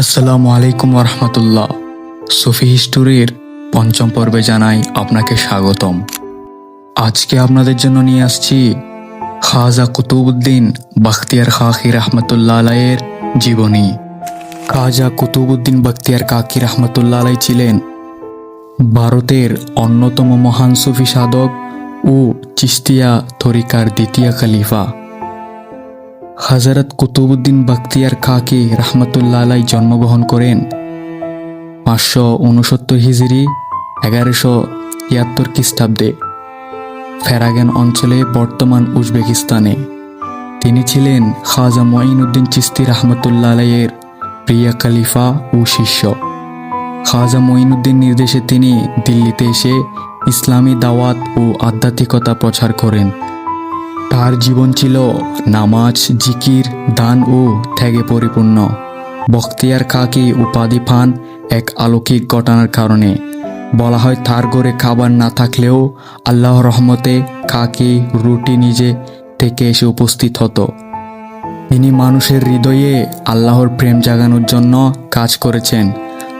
আসসালামু আলাইকুম রহমতুল্লাহ সুফি হিস্টোরির পঞ্চম পর্বে জানাই আপনাকে স্বাগতম। আজকে আপনাদের জন্য নিয়ে আসছি খাজা কুতুবুদ্দিন বাখতিয়ার খাকি রহমতুল্লাহ আলাইয়ের জীবনী। খাজা কুতুবুদ্দিন বাখতিয়ার কাকি রহমতুল্লাহ আলাই ছিলেন ভারতের অন্যতম মহান সুফি সাধক ও চিস্তিয়া তরিকার দ্বিতীয় খলিফা। হজরত কুতুবুদ্দিন বখতিয়ার খাকি রহমতুল্লাহ জন্মগ্রহণ করেন। পাঁচশো উনসত্তর হিজড়ি এগারোশো তিয়াত্তর খ্রিস্টাব্দে ফেরাগেন অঞ্চলে বর্তমান উজবেকিস্তানে। তিনি ছিলেন খাজা মঈনুদ্দিন চিস্তি রহমতুল্লাহ আলাইয়ের প্রিয় খলিফা ও শিষ্য। খাজা মঈনুদ্দিন নির্দেশে তিনি দিল্লিতে এসে ইসলামী দাওয়াত ও আধ্যাত্মিকতা প্রচার করেন। তার জীবন ছিল নামাজ, জিকির, দান ও ত্যাগে পরিপূর্ণ। বখতিয়ার কাকি উপাধি পান এক আলৌকিক ঘটনার কারণে। বলা হয়, তার ঘরে খাবার না থাকলেও আল্লাহর রহমতে কাকি রুটি নিজে থেকে এসে উপস্থিত হতো। তিনি মানুষের হৃদয়ে আল্লাহর প্রেম জাগানোর জন্য কাজ করেছেন।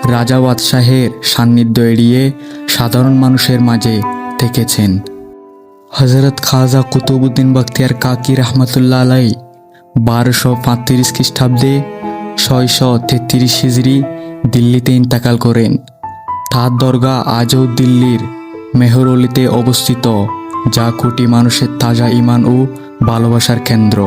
রাজা বাদশাহের সান্নিধ্য এড়িয়ে সাধারণ মানুষের মাঝে থেকেছেন। হজরত খাজা কুতুবুদ্দিন বখতিয়ার কাকি রহমতুল্লা আলাই বারোশো পাঁত্রিশ খ্রিস্টাব্দে ছয়শো তেত্রিশ হিজড়ি দিল্লিতে ইন্তেকাল করেন। তার দরগা আজও দিল্লির মেহরলিতে অবস্থিত, যা কোটি মানুষের তাজা ইমান ও ভালোবাসার কেন্দ্র।